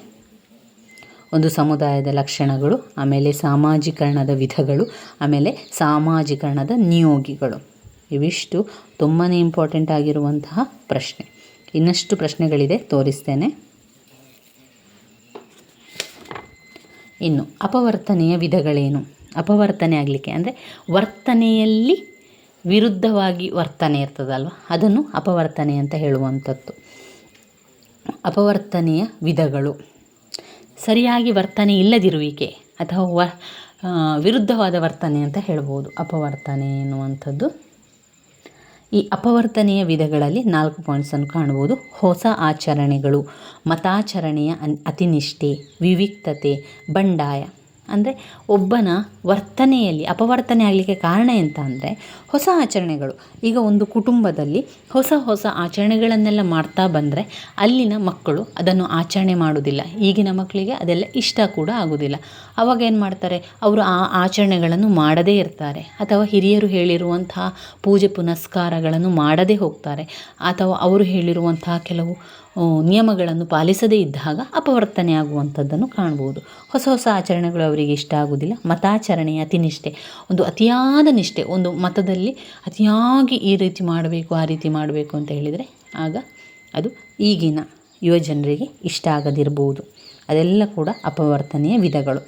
ಒಂದು ಸಮುದಾಯದ ಲಕ್ಷಣಗಳು, ಆಮೇಲೆ ಸಾಮಾಜೀಕರಣದ ವಿಧಗಳು, ಆಮೇಲೆ ಸಾಮಾಜೀಕರಣದ ನಿಯೋಗಿಗಳು. ಇವಿಷ್ಟು ತುಂಬಾ ಇಂಪಾರ್ಟೆಂಟ್ ಆಗಿರುವಂತಹ ಪ್ರಶ್ನೆ. ಇನ್ನಷ್ಟು ಪ್ರಶ್ನೆಗಳಿದೆ, ತೋರಿಸ್ತೇನೆ. ಇನ್ನು ಅಪವರ್ತನೆಯ ವಿಧಗಳೇನು? ಅಪವರ್ತನೆ ಆಗಲಿಕ್ಕೆ. ಅಂದರೆ ವರ್ತನೆಯಲ್ಲಿ ವಿರುದ್ಧವಾಗಿ ವರ್ತನೆ ಇರ್ತದಲ್ವ? ಅದನ್ನು ಅಪವರ್ತನೆ ಅಂತ ಹೇಳುವಂಥದ್ದು. ಅಪವರ್ತನೆಯ ವಿಧಗಳು. ಸರಿಯಾಗಿ ವರ್ತನೆ ಇಲ್ಲದಿರುವಿಕೆ ಅಥವಾ ವ ವಿರುದ್ಧವಾದ ವರ್ತನೆ ಅಂತ ಹೇಳ್ಬೋದು. ಅಪವರ್ತನೆ ಎನ್ನುವಂಥದ್ದು. ಈ ಅಪವರ್ತನೆಯ ವಿಧಗಳಲ್ಲಿ ನಾಲ್ಕು ಪಾಯಿಂಟ್ಸನ್ನು ಕಾಣ್ಬೋದು ಹೊಸ ಆಚರಣೆಗಳು, ಮತಾಚರಣೆಯ ಅತಿನಿಷ್ಠೆ, ವಿವಿಕ್ತತೆ, ಬಂಡಾಯ. ಅಂದರೆ ಒಬ್ಬನ ವರ್ತನೆಯಲ್ಲಿ, ಅಪವರ್ತನೆ ಆಗಲಿಕ್ಕೆ ಕಾರಣ ಎಂತ ಅಂದರೆ ಹೊಸ ಆಚರಣೆಗಳು. ಈಗ ಒಂದು ಕುಟುಂಬದಲ್ಲಿ ಹೊಸ ಹೊಸ ಆಚರಣೆಗಳನ್ನೆಲ್ಲ ಮಾಡ್ತಾ ಬಂದರೆ ಅಲ್ಲಿನ ಮಕ್ಕಳು ಅದನ್ನು ಆಚರಣೆ ಮಾಡೋದಿಲ್ಲ ಈಗಿನ ಮಕ್ಕಳಿಗೆ ಅದೆಲ್ಲ ಇಷ್ಟ ಕೂಡ ಆಗುವುದಿಲ್ಲ. ಅವಾಗ ಏನು ಮಾಡ್ತಾರೆ? ಅವರು ಆ ಆಚರಣೆಗಳನ್ನು ಮಾಡದೇ ಇರ್ತಾರೆ. ಅಥವಾ ಹಿರಿಯರು ಹೇಳಿರುವಂತಹ ಪೂಜೆ ಪುನಸ್ಕಾರಗಳನ್ನು ಮಾಡದೇ ಹೋಗ್ತಾರೆ. ಅಥವಾ ಅವರು ಹೇಳಿರುವಂತಹ ಕೆಲವು ನಿಯಮಗಳನ್ನು ಪಾಲಿಸದೇ ಇದ್ದಾಗ ಅಪವರ್ತನೆ ಆಗುವಂಥದ್ದನ್ನು ಕಾಣ್ಬೋದು. ಹೊಸ ಹೊಸ ಆಚರಣೆಗಳು ಅವರಿಗೆ ಇಷ್ಟ ಆಗುವುದಿಲ್ಲ. ಮತಾಚರಣೆಯ ಅತಿನಿಷ್ಠೆ, ಒಂದು ಅತಿಯಾದ ನಿಷ್ಠೆ, ಒಂದು ಮತದಲ್ಲಿ ಅತಿಯಾಗಿ ಈ ರೀತಿ ಮಾಡಬೇಕು, ಆ ರೀತಿ ಮಾಡಬೇಕು ಅಂತ ಹೇಳಿದರೆ ಆಗ ಅದು ಈಗಿನ ಯುವ ಜನರಿಗೆ ಇಷ್ಟ ಆಗದಿರ್ಬೋದು. ಅದೆಲ್ಲ ಕೂಡ ಅಪವರ್ತನೆಯ ವಿಧಗಳು.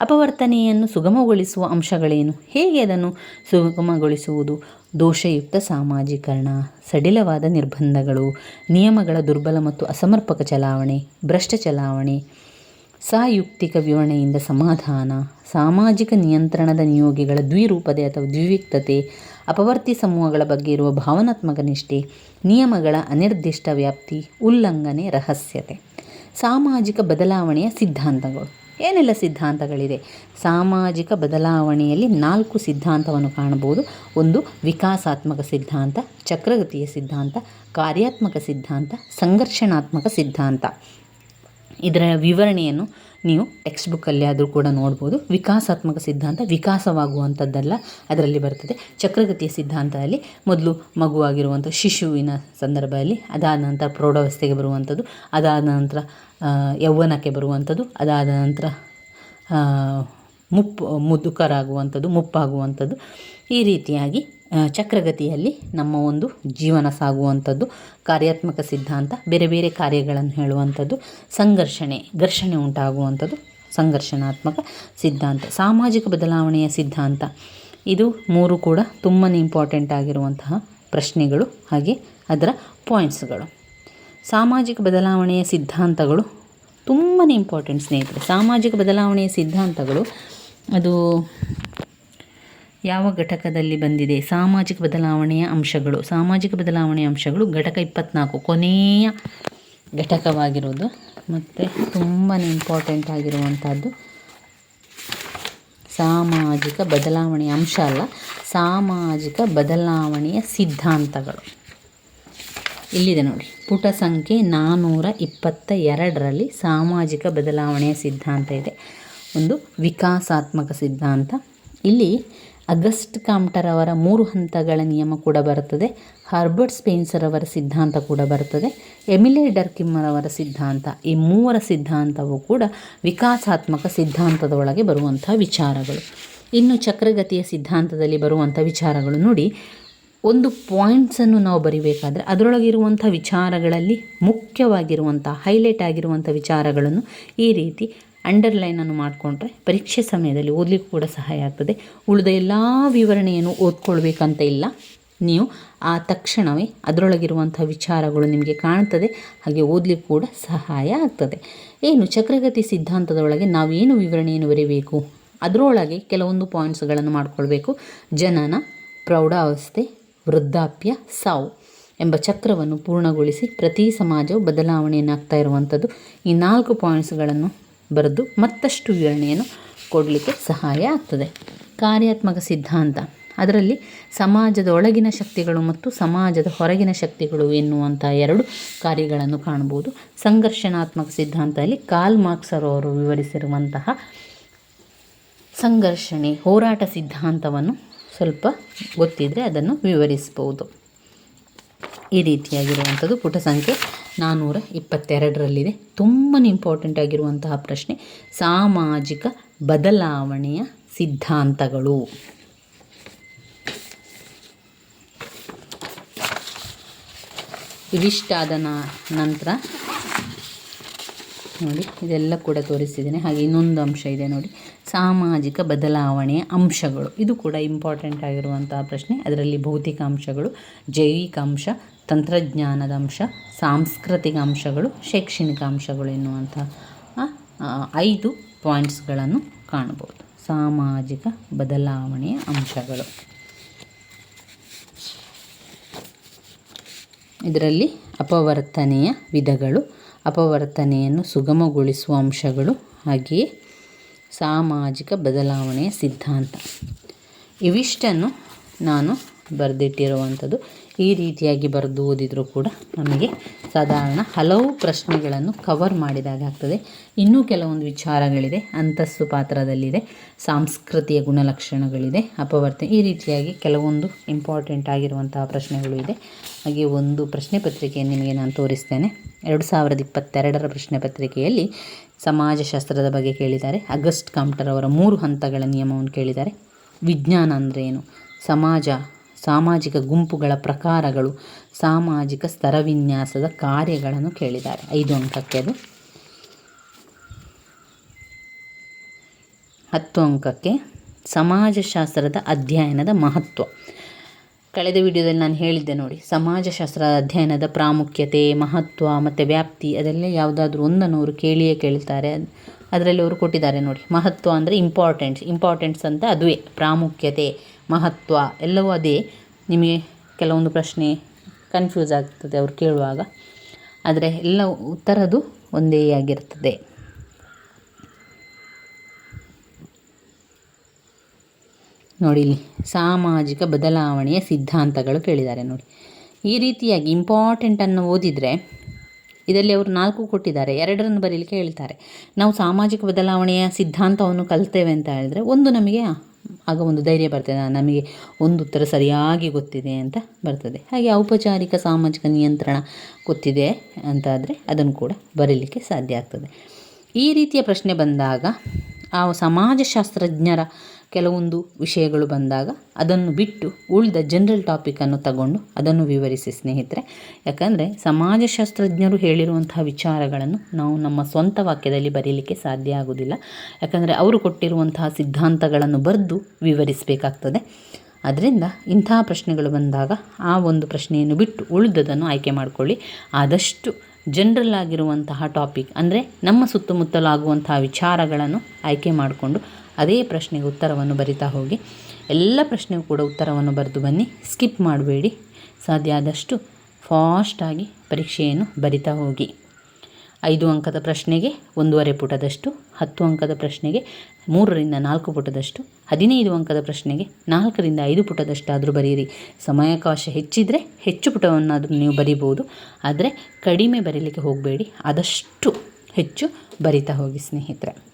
ಅಪವರ್ತನೆಯನ್ನು ಸುಗಮಗೊಳಿಸುವ ಅಂಶಗಳೇನು? ಹೇಗೆ ಅದನ್ನು ಸುಗಮಗೊಳಿಸುವುದು? ದೋಷಯುಕ್ತ ಸಾಮಾಜೀಕರಣ, ಸಡಿಲವಾದ ನಿರ್ಬಂಧಗಳು, ನಿಯಮಗಳ ದುರ್ಬಲ ಮತ್ತು ಅಸಮರ್ಪಕ ಚಲಾವಣೆ, ಭ್ರಷ್ಟ ಚಲಾವಣೆ, ಸಾಯುಕ್ತಿಕ ವಿವರಣೆಯಿಂದ ಸಮಾಧಾನ, ಸಾಮಾಜಿಕ ನಿಯಂತ್ರಣದ ನಿಯೋಗಿಗಳ ದ್ವಿರೂಪತೆ ಅಥವಾ ದ್ವಿವಿಕ್ತತೆ ಅಪವರ್ತಿ ಸಮೂಹಗಳ ಬಗ್ಗೆ ಇರುವ ಭಾವನಾತ್ಮಕ ನಿಷ್ಠೆ, ನಿಯಮಗಳ ಅನಿರ್ದಿಷ್ಟ ವ್ಯಾಪ್ತಿ, ಉಲ್ಲಂಘನೆ, ರಹಸ್ಯತೆ, ಸಾಮಾಜಿಕ ಬದಲಾವಣೆಯ ಸಿದ್ಧಾಂತಗಳು. ಏನೆಲ್ಲ ಸಿದ್ಧಾಂತಗಳಿದೆ? ಸಾಮಾಜಿಕ ಬದಲಾವಣೆಯಲ್ಲಿ ನಾಲ್ಕು ಸಿದ್ಧಾಂತವನ್ನು ಕಾಣಬಹುದು. ಒಂದು, ವಿಕಾಸಾತ್ಮಕ ಸಿದ್ಧಾಂತ, ಚಕ್ರಗತಿಯ ಸಿದ್ಧಾಂತ, ಕಾರ್ಯಾತ್ಮಕ ಸಿದ್ಧಾಂತ, ಸಂಘರ್ಷಣಾತ್ಮಕ ಸಿದ್ಧಾಂತ. ಇದರ ವಿವರಣೆಯನ್ನು ನೀವು ಟೆಕ್ಸ್ಟ್ ಬುಕ್ಕಲ್ಲಿ ಆದರೂ ಕೂಡ ನೋಡ್ಬೋದು. ವಿಕಾಸಾತ್ಮಕ ಸಿದ್ಧಾಂತ ವಿಕಾಸವಾಗುವಂಥದ್ದಲ್ಲ, ಅದರಲ್ಲಿ ಬರ್ತದೆ. ಚಕ್ರಗತಿಯ ಸಿದ್ಧಾಂತದಲ್ಲಿ ಮೊದಲು ಮಗುವಾಗಿರುವಂಥ ಶಿಶುವಿನ ಸಂದರ್ಭದಲ್ಲಿ, ಅದಾದ ನಂತರ ಪ್ರೌಢಾವಸ್ಥೆಗೆ ಬರುವಂಥದ್ದು, ಅದಾದ ನಂತರ ಯೌವನಕ್ಕೆ ಬರುವಂಥದ್ದು. ಅದಾದ ನಂತರ ಮುಪ್ಪು ಮುದುಕರಾಗುವಂಥದ್ದು, ಮುಪ್ಪಾಗುವಂಥದ್ದು. ಈ ರೀತಿಯಾಗಿ ಚಕ್ರಗತಿಯಲ್ಲಿ ನಮ್ಮ ಒಂದು ಜೀವನ ಸಾಗುವಂಥದ್ದು, ಕಾರ್ಯಾತ್ಮಕ ಸಿದ್ಧಾಂತ, ಬೇರೆ ಬೇರೆ ಕಾರ್ಯಗಳನ್ನು ಹೇಳುವಂಥದ್ದು, ಸಂಘರ್ಷಣೆ, ಘರ್ಷಣೆ ಉಂಟಾಗುವಂಥದ್ದು, ಸಂಘರ್ಷಣಾತ್ಮಕ ಸಿದ್ಧಾಂತ, ಸಾಮಾಜಿಕ ಬದಲಾವಣೆಯ ಸಿದ್ಧಾಂತ. ಇದು ಮೂರು ಕೂಡ ತುಂಬಾ ಇಂಪಾರ್ಟೆಂಟ್ ಆಗಿರುವಂತಹ ಪ್ರಶ್ನೆಗಳು, ಹಾಗೆ ಅದರ ಪಾಯಿಂಟ್ಸ್ಗಳು ಸಾಮಾಜಿಕ ಬದಲಾವಣೆಯ ಸಿದ್ಧಾಂತಗಳು ತುಂಬಾ ಇಂಪಾರ್ಟೆಂಟ್ ಸ್ನೇಹಿತರೆ. ಸಾಮಾಜಿಕ ಬದಲಾವಣೆಯ ಸಿದ್ಧಾಂತಗಳು, ಅದು ಯಾವ ಘಟಕದಲ್ಲಿ ಬಂದಿದೆ? ಸಾಮಾಜಿಕ ಬದಲಾವಣೆಯ ಅಂಶಗಳು. ಸಾಮಾಜಿಕ ಬದಲಾವಣೆಯ ಅಂಶಗಳು ಘಟಕ ಇಪ್ಪತ್ನಾಲ್ಕು, ಕೊನೆಯ ಘಟಕವಾಗಿರೋದು. ಮತ್ತು ತುಂಬಾ ಇಂಪಾರ್ಟೆಂಟ್ ಆಗಿರುವಂಥದ್ದು ಸಾಮಾಜಿಕ ಬದಲಾವಣೆಯ ಅಂಶ ಅಲ್ಲ, ಸಾಮಾಜಿಕ ಬದಲಾವಣೆಯ ಸಿದ್ಧಾಂತಗಳು. ಇಲ್ಲಿದೆ ನೋಡಿ? ಪುಟ ಸಂಖ್ಯೆ ನಾನ್ನೂರ ಇಪ್ಪತ್ತ ಎರಡರಲ್ಲಿ ಸಾಮಾಜಿಕ ಬದಲಾವಣೆಯ ಸಿದ್ಧಾಂತ ಇದೆ. ಒಂದು ವಿಕಾಸಾತ್ಮಕ ಸಿದ್ಧಾಂತ. ಇಲ್ಲಿ ಅಗಸ್ಟ್ ಕಾಮ್ಟರ್ ಅವರ ಮೂರು ಹಂತಗಳ ನಿಯಮ ಕೂಡ ಬರುತ್ತದೆ. ಹರ್ಬರ್ಟ್ ಸ್ಪೇನ್ಸರ್ ಅವರ ಸಿದ್ಧಾಂತ ಕೂಡ ಬರುತ್ತದೆ. ಎಮಿಲೆ ಡರ್ಕಿಮ್ಮರ್ ಅವರ ಸಿದ್ಧಾಂತ. ಈ ಮೂವರ ಸಿದ್ಧಾಂತವು ಕೂಡ ವಿಕಾಸಾತ್ಮಕ ಸಿದ್ಧಾಂತದ ಒಳಗೆ ಬರುವಂಥ ವಿಚಾರಗಳು. ಇನ್ನು ಚಕ್ರಗತಿಯ ಸಿದ್ಧಾಂತದಲ್ಲಿ ಬರುವಂಥ ವಿಚಾರಗಳು ನೋಡಿ. ಒಂದು ಪಾಯಿಂಟ್ಸನ್ನು ನಾವು ಬರಿಬೇಕಾದ್ರೆ ಅದರೊಳಗಿರುವಂಥ ವಿಚಾರಗಳಲ್ಲಿ ಮುಖ್ಯವಾಗಿರುವಂಥ ಹೈಲೈಟ್ ಆಗಿರುವಂಥ ವಿಚಾರಗಳನ್ನು ಈ ರೀತಿ ಅಂಡರ್ಲೈನನ್ನು ಮಾಡಿಕೊಂಡ್ರೆ ಪರೀಕ್ಷೆ ಸಮಯದಲ್ಲಿ ಓದಲಿಕ್ಕೆ ಕೂಡ ಸಹಾಯ ಆಗ್ತದೆ. ಉಳಿದ ಎಲ್ಲ ವಿವರಣೆಯನ್ನು ಓದ್ಕೊಳ್ಬೇಕಂತ ಇಲ್ಲ. ನೀವು ಆ ತಕ್ಷಣವೇ ಅದರೊಳಗಿರುವಂಥ ವಿಚಾರಗಳು ನಿಮಗೆ ಕಾಣ್ತದೆ, ಹಾಗೆ ಓದಲಿಕ್ಕೆ ಕೂಡ ಸಹಾಯ ಆಗ್ತದೆ. ಏನು ಚಕ್ರಗತಿ ಸಿದ್ಧಾಂತದೊಳಗೆ ನಾವೇನು ವಿವರಣೆಯನ್ನು ಬರೀಬೇಕು? ಅದರೊಳಗೆ ಕೆಲವೊಂದು ಪಾಯಿಂಟ್ಸ್ಗಳನ್ನು ಮಾಡಿಕೊಳ್ಬೇಕು. ಜನನ, ಪ್ರೌಢಾವಸ್ಥೆ ವೃದ್ಧಾಪ್ಯ ಸಾವು ಎಂಬ ಚಕ್ರವನ್ನು ಪೂರ್ಣಗೊಳಿಸಿ ಪ್ರತಿ ಸಮಾಜವು ಬದಲಾವಣೆಯನ್ನಾಗ್ತಾ ಇರುವಂಥದ್ದು ಈ ನಾಲ್ಕು ಪಾಯಿಂಟ್ಸ್ಗಳನ್ನು ಬರೆದು ಮತ್ತಷ್ಟು ವಿವರಣೆಯನ್ನು ಕೊಡಲಿಕ್ಕೆ ಸಹಾಯ ಆಗ್ತದೆ. ಕಾರ್ಯಾತ್ಮಕ ಸಿದ್ಧಾಂತ. ಅದರಲ್ಲಿ ಸಮಾಜದ ಒಳಗಿನ ಶಕ್ತಿಗಳು ಮತ್ತು ಸಮಾಜದ ಹೊರಗಿನ ಶಕ್ತಿಗಳು ಎನ್ನುವಂಥ ಎರಡು ಕಾರ್ಯಗಳನ್ನು ಕಾಣಬಹುದು. ಸಂಘರ್ಷಣಾತ್ಮಕ ಸಿದ್ಧಾಂತದಲ್ಲಿ ಕಾಲ್ ಮಾರ್ಕ್ಸರ್ ಅವರು ವಿವರಿಸಿರುವಂತಹ ಸಂಘರ್ಷಣೆ, ಹೋರಾಟ ಸಿದ್ಧಾಂತವನ್ನು ಸ್ವಲ್ಪ ಗೊತ್ತಿದ್ದರೆ ಅದನ್ನು ವಿವರಿಸ್ಬೋದು. ಈ ರೀತಿಯಾಗಿರುವಂಥದ್ದು ಪುಟ ಸಂಖ್ಯೆ ನಾನ್ನೂರ ಇಪ್ಪತ್ತೆರಡರಲ್ಲಿದೆ ತುಂಬಾ ಇಂಪಾರ್ಟೆಂಟ್ ಆಗಿರುವಂತಹ ಪ್ರಶ್ನೆ, ಸಾಮಾಜಿಕ ಬದಲಾವಣೆಯ ಸಿದ್ಧಾಂತಗಳು. ಇವಿಷ್ಟಾದ ನಂತರ ನೋಡಿ, ಇದೆಲ್ಲ ಕೂಡ ತೋರಿಸಿದ್ದೇನೆ. ಹಾಗೆ ಇನ್ನೊಂದು ಅಂಶ ಇದೆ ನೋಡಿ. ಸಾಮಾಜಿಕ ಬದಲಾವಣೆಯ ಅಂಶಗಳು. ಇದು ಕೂಡ ಇಂಪಾರ್ಟೆಂಟ್ ಆಗಿರುವಂತಹ ಪ್ರಶ್ನೆ. ಅದರಲ್ಲಿ ಭೌತಿಕ ಅಂಶಗಳು ಜೈವಿಕ ಅಂಶ ತಂತ್ರಜ್ಞಾನದ ಅಂಶ, ಸಾಂಸ್ಕೃತಿಕ ಅಂಶಗಳು, ಶೈಕ್ಷಣಿಕ ಅಂಶಗಳು ಎನ್ನುವಂಥ ಐದು ಪಾಯಿಂಟ್ಸ್ಗಳನ್ನು ಕಾಣಬಹುದು. ಸಾಮಾಜಿಕ ಬದಲಾವಣೆಯ ಅಂಶಗಳು. ಇದರಲ್ಲಿ ಅಪವರ್ತನೆಯ ವಿಧಗಳು, ಅಪವರ್ತನೆಯನ್ನು ಸುಗಮಗೊಳಿಸುವ ಅಂಶಗಳು, ಹಾಗೆಯೇ ಸಾಮಾಜಿಕ ಬದಲಾವಣೆಯ ಸಿದ್ಧಾಂತ. ಇವಿಷ್ಟನ್ನು ನಾನು ಬರೆದಿಟ್ಟಿರುವಂಥದ್ದು ಈ ರೀತಿಯಾಗಿ ಬರೆದು ಓದಿದರೂ ಕೂಡ ನಮಗೆ ಸಾಧಾರಣ ಹಲವು ಪ್ರಶ್ನೆಗಳನ್ನು ಕವರ್ ಮಾಡಿದಾಗ ಆಗ್ತದೆ. ಇನ್ನೂ ಕೆಲವೊಂದು ವಿಚಾರಗಳಿದೆ. ಅಂತಸ್ತು ಪಾತ್ರದಲ್ಲಿದೆ. ಸಾಂಸ್ಕೃತಿಯ ಗುಣಲಕ್ಷಣಗಳಿದೆ. ಅಪವರ್ತನೆ. ಈ ರೀತಿಯಾಗಿ ಕೆಲವೊಂದು ಇಂಪಾರ್ಟೆಂಟ್ ಆಗಿರುವಂತಹ ಪ್ರಶ್ನೆಗಳು ಇದೆ. ಹಾಗೆ ಒಂದು ಪ್ರಶ್ನೆ ಪತ್ರಿಕೆಯನ್ನು ನಿಮಗೆ ನಾನು ತೋರಿಸ್ತೇನೆ. ಎರಡು ಸಾವಿರದ ಇಪ್ಪತ್ತೆರಡರ ಪ್ರಶ್ನೆ ಪತ್ರಿಕೆಯಲ್ಲಿ ಸಮಾಜಶಾಸ್ತ್ರದ ಬಗ್ಗೆ ಕೇಳಿದ್ದಾರೆ. ಅಗಸ್ಟ್ ಕಾಮ್ಟರ್ ಅವರ ಮೂರು ಹಂತಗಳ ನಿಯಮವನ್ನು ಕೇಳಿದ್ದಾರೆ. ವಿಜ್ಞಾನ ಅಂದರೆ ಏನು? ಸಮಾಜ ಸಾಮಾಜಿಕ ಗುಂಪುಗಳ ಪ್ರಕಾರಗಳು, ಸಾಮಾಜಿಕ ಸ್ತರವಿನ್ಯಾಸದ ಕಾರ್ಯಗಳನ್ನು ಕೇಳಿದ್ದಾರೆ. ಐದು ಅಂಕಕ್ಕೆ ಅದು. ಹತ್ತು ಅಂಕಕ್ಕೆ ಸಮಾಜಶಾಸ್ತ್ರದ ಅಧ್ಯಯನದ ಮಹತ್ವ. ಕಳೆದ ವಿಡಿಯೋದಲ್ಲಿ ನಾನು ಹೇಳಿದ್ದೆ ನೋಡಿ ಸಮಾಜಶಾಸ್ತ್ರ ಅಧ್ಯಯನದ ಪ್ರಾಮುಖ್ಯತೆ, ಮಹತ್ವ ಮತ್ತು ವ್ಯಾಪ್ತಿ, ಅದೆಲ್ಲ ಯಾವುದಾದ್ರೂ ಒಂದನ್ನು ಅವರು ಕೇಳಿಯೇ ಕೇಳ್ತಾರೆ. ಅದರಲ್ಲಿ ಅವರು ಕೊಟ್ಟಿದ್ದಾರೆ ನೋಡಿ. ಮಹತ್ವ ಅಂದರೆ ಇಂಪಾರ್ಟೆಂಟ್ಸ್ ಇಂಪಾರ್ಟೆಂಟ್ಸ್ ಅಂತ ಅದುವೇ, ಪ್ರಾಮುಖ್ಯತೆ, ಮಹತ್ವ ಎಲ್ಲವೂ ಅದೇ. ನಿಮಗೆ ಕೆಲವೊಂದು ಪ್ರಶ್ನೆ ಕನ್ಫ್ಯೂಸ್ ಆಗ್ತದೆ ಅವ್ರು ಕೇಳುವಾಗ. ಆದರೆ ಎಲ್ಲ ಉತ್ತರದು ಒಂದೇ ಆಗಿರ್ತದೆ. ನೋಡಿ ಇಲ್ಲಿ, ಸಾಮಾಜಿಕ ಬದಲಾವಣೆಯ ಸಿದ್ಧಾಂತಗಳು ಕೇಳಿದ್ದಾರೆ ನೋಡಿ. ಈ ರೀತಿಯಾಗಿ ಇಂಪಾರ್ಟೆಂಟನ್ನು ಓದಿದರೆ ಇದರಲ್ಲಿ ಅವರು ನಾಲ್ಕು ಕೊಟ್ಟಿದ್ದಾರೆ. ಎರಡರನ್ನು ಬರೀಲಿಕ್ಕೆ ಹೇಳ್ತಾರೆ. ನಾವು ಸಾಮಾಜಿಕ ಬದಲಾವಣೆಯ ಸಿದ್ಧಾಂತವನ್ನು ಕಲ್ತೇವೆ ಅಂತ ಹೇಳಿದ್ರೆ ಒಂದು ನಮಗೆ ಆಗ ಒಂದು ಧೈರ್ಯ ಬರ್ತದೆ. ನಮಗೆ ಒಂದು ಉತ್ತರ ಸರಿಯಾಗಿ ಗೊತ್ತಿದೆ ಅಂತ ಬರ್ತದೆ. ಹಾಗೆ ಔಪಚಾರಿಕ ಸಾಮಾಜಿಕ ನಿಯಂತ್ರಣ ಗೊತ್ತಿದೆ ಅಂತಾದರೆ ಅದನ್ನು ಕೂಡ ಬರೀಲಿಕ್ಕೆ ಸಾಧ್ಯ ಆಗ್ತದೆ. ಈ ರೀತಿಯ ಪ್ರಶ್ನೆ ಬಂದಾಗ ಆ ಸಮಾಜಶಾಸ್ತ್ರಜ್ಞರ ಕೆಲವೊಂದು ವಿಷಯಗಳು ಬಂದಾಗ ಅದನ್ನು ಬಿಟ್ಟು ಉಳಿದ ಜನರಲ್ ಟಾಪಿಕನ್ನು ತಗೊಂಡು ಅದನ್ನು ವಿವರಿಸಿ, ಸ್ನೇಹಿತರೆ. ಯಾಕಂದರೆ ಸಮಾಜಶಾಸ್ತ್ರಜ್ಞರು ಹೇಳಿರುವಂತಹ ವಿಚಾರಗಳನ್ನು ನಾವು ನಮ್ಮ ಸ್ವಂತ ವಾಕ್ಯದಲ್ಲಿ ಬರೀಲಿಕ್ಕೆ ಸಾಧ್ಯ ಆಗುವುದಿಲ್ಲ ಯಾಕಂದರೆ ಅವರು ಕೊಟ್ಟಿರುವಂತಹ ಸಿದ್ಧಾಂತಗಳನ್ನು ಬರೆದು ವಿವರಿಸಬೇಕಾಗ್ತದೆ. ಅದರಿಂದ ಇಂತಹ ಪ್ರಶ್ನೆಗಳು ಬಂದಾಗ ಆ ಒಂದು ಪ್ರಶ್ನೆಯನ್ನು ಬಿಟ್ಟು ಉಳಿದದನ್ನು ಆಯ್ಕೆ ಮಾಡಿಕೊಳ್ಳಿ. ಆದಷ್ಟು ಜನರಲ್ ಆಗಿರುವಂತಹ ಟಾಪಿಕ್ ಅಂದರೆ ನಮ್ಮ ಸುತ್ತಮುತ್ತಲಾಗುವಂತಹ ವಿಚಾರಗಳನ್ನು ಆಯ್ಕೆ ಮಾಡಿಕೊಂಡು ಅದೇ ಪ್ರಶ್ನೆಗೆ ಉತ್ತರವನ್ನು ಬರಿತಾ ಹೋಗಿ. ಎಲ್ಲ ಪ್ರಶ್ನೆಗೂ ಕೂಡ ಉತ್ತರವನ್ನು ಬರೆದು ಬನ್ನಿ. ಸ್ಕಿಪ್ ಮಾಡಬೇಡಿ. ಸಾಧ್ಯ ಆದಷ್ಟು ಫಾಸ್ಟಾಗಿ ಪರೀಕ್ಷೆಯನ್ನು ಬರಿತಾ ಹೋಗಿ. ಐದು ಅಂಕದ ಪ್ರಶ್ನೆಗೆ ಒಂದೂವರೆ ಪುಟದಷ್ಟು, ಹತ್ತು ಅಂಕದ ಪ್ರಶ್ನೆಗೆ ಮೂರರಿಂದ ನಾಲ್ಕು ಪುಟದಷ್ಟು, ಹದಿನೈದು ಅಂಕದ ಪ್ರಶ್ನೆಗೆ ನಾಲ್ಕರಿಂದ ಐದು ಪುಟದಷ್ಟಾದರೂ ಬರೆಯಿರಿ ಸಮಯಾವಕಾಶ ಹೆಚ್ಚಿದರೆ ಹೆಚ್ಚು ಪುಟವನ್ನಾದರೂ ನೀವು ಬರಿಬೋದು ಆದರೆ ಕಡಿಮೆ ಬರೀಲಿಕ್ಕೆ ಹೋಗಬೇಡಿ. ಆದಷ್ಟು ಹೆಚ್ಚು ಬರಿತಾ ಹೋಗಿ ಸ್ನೇಹಿತರೆ.